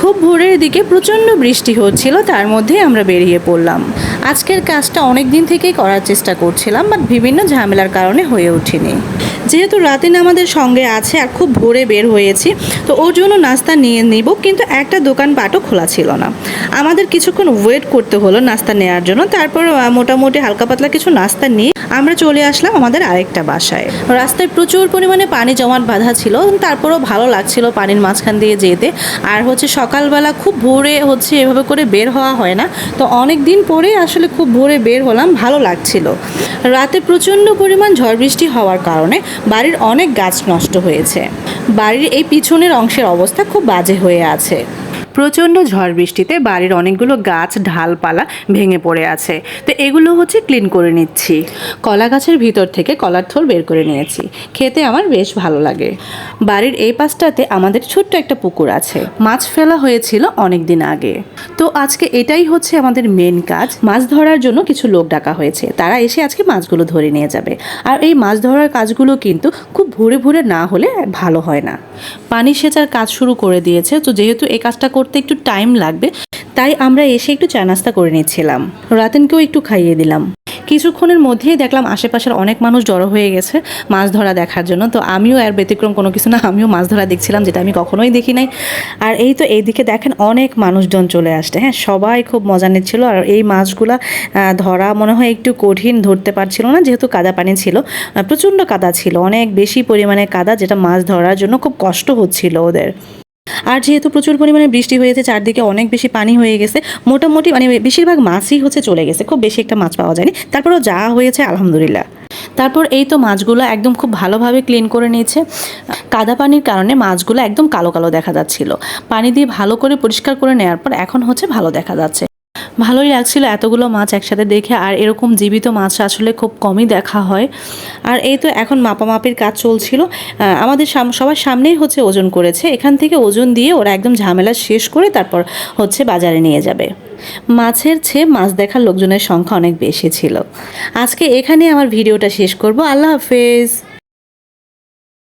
খুব ভোরের দিকে প্রচণ্ড বৃষ্টি হচ্ছিল, তার মধ্যে আমরা বেরিয়ে পড়লাম। আজকের কাজটা অনেক দিন থেকেই করার চেষ্টা করছিলাম, বাট বিভিন্ন ঝামেলার কারণে হয়ে ওঠেনি। যেহেতু রাতেন আমাদের সঙ্গে আছে আর খুব ভোরে বের হয়েছি, তো ওর জন্য নাস্তা নিয়ে নিব, কিন্তু একটা দোকানপাটও খোলা ছিল না। আমাদের কিছুক্ষণ ওয়েট করতে হলো নাস্তা নেওয়ার জন্য, তারপর মোটামুটি হালকা পাতলা কিছু নাস্তা নিয়ে আমরা চলে আসলাম আমাদের আরেকটা বাসায়। রাস্তায় প্রচুর পরিমাণে পানি জমাট বাঁধা ছিল, তারপরও ভালো লাগছিল পানির মাঝখান দিয়ে যেতে। আর হচ্ছে সকালবেলা খুব ভোরে হচ্ছে এভাবে করে বের হওয়া হয় না, তো অনেক দিন পরেই আসলে খুব ভোরে বের হলাম, ভালো লাগছিল। রাতে প্রচণ্ড পরিমাণ ঝড় বৃষ্টি হওয়ার কারণে বাড়ির অনেক গাছ নষ্ট হয়েছে। বাড়ির এই পিছনের অংশের অবস্থা খুব বাজে হয়ে আছে। প্রচণ্ড ঝড় বৃষ্টিতে বাড়ির অনেকগুলো গাছ, ঢালপালা ভেঙে পড়ে আছে। তো এগুলো হচ্ছে ক্লিন করে নিচ্ছি। কলা গাছের ভিতর থেকে কলার থোল বের করে নিয়েছি। খেতে আমার বেশ ভালো লাগে। বাড়ির এই পাশটাতে আমাদের ছোট্ট একটা পুকুর আছে। মাছ ফেলা হয়েছিল অনেক দিন আগে। তো আজকে এটাই হচ্ছে আমাদের মেন কাজ। মাছ ধরার জন্য কিছু লোক ডাকা হয়েছে। তারা এসে আজকে মাছগুলো ধরে নিয়ে যাবে। আর এই মাছ ধরার কাজগুলো কিন্তু খুব ভোরে ভোরে না হলে ভালো হয় না। পানি সেচার কাজ শুরু করে দিয়েছে। তো যেহেতু এই কাজটা করতে একটু টাইম লাগবে, তাই আমরা এসে একটু চা নাস্তা করে নিচ্ছিলাম। রাতেনকেও একটু খাইয়ে দিলাম। কিছুক্ষণের মধ্যেই দেখলাম আশেপাশের অনেক মানুষ জড়ো হয়ে গেছে মাছ ধরা দেখার জন্য। তো আমিও আর ব্যতিক্রম কোনো কিছু না, আমিও মাছ ধরা দেখছিলাম, যেটা আমি কখনোই দেখি নাই। আর এই তো এইদিকে দেখেন অনেক মানুষজন চলে আসছে। হ্যাঁ সবাই খুব মজা নিচ্ছিল। আর এই মাছগুলা ধরা মনে হয় একটু কঠিন, ধরতে পারছিল না, যেহেতু কাদা পানি ছিল। প্রচণ্ড কাদা ছিল, অনেক বেশি পরিমাণে কাদা, যেটা মাছ ধরার জন্য খুব কষ্ট হচ্ছিল ওদের। আর যেহেতু প্রচুর পরিমাণে বৃষ্টি হয়েছে, চারদিকে অনেক বেশি পানি হয়ে গেছে, মোটামুটি মানে বেশিরভাগ মাছই হচ্ছে চলে গেছে, খুব বেশি একটা মাছ পাওয়া যায়নি। তারপরেও যা হয়েছে, আলহামদুলিল্লাহ। তারপর এই তো মাছগুলো একদম খুব ভালোভাবে ক্লিন করে নিয়েছে। কাদা পানির কারণে মাছগুলো একদম কালো কালো দেখা যাচ্ছিল। পানি দিয়ে ভালো করে পরিষ্কার করে নেওয়ার পর এখন হচ্ছে ভালো দেখা যাচ্ছে। ভালোই লাগছিল এতগুলো মাছ একসাথে দেখে, আর এরকম জীবিত মাছ আসলে খুব কমই দেখা হয়। আর এই তো এখন মাপামাপির কাজ চলছিল। আমাদের সবার সামনেই হচ্ছে ওজন করেছে। এখান থেকে ওজন দিয়ে ওরা একদম ঝামেলা শেষ করে তারপর হচ্ছে বাজারে নিয়ে যাবে। মাছের চেয়ে মাছ দেখার লোকজনের সংখ্যা অনেক বেশি ছিল। আজকে এখানে আমার ভিডিওটা শেষ করব। আল্লাহ হাফেজ।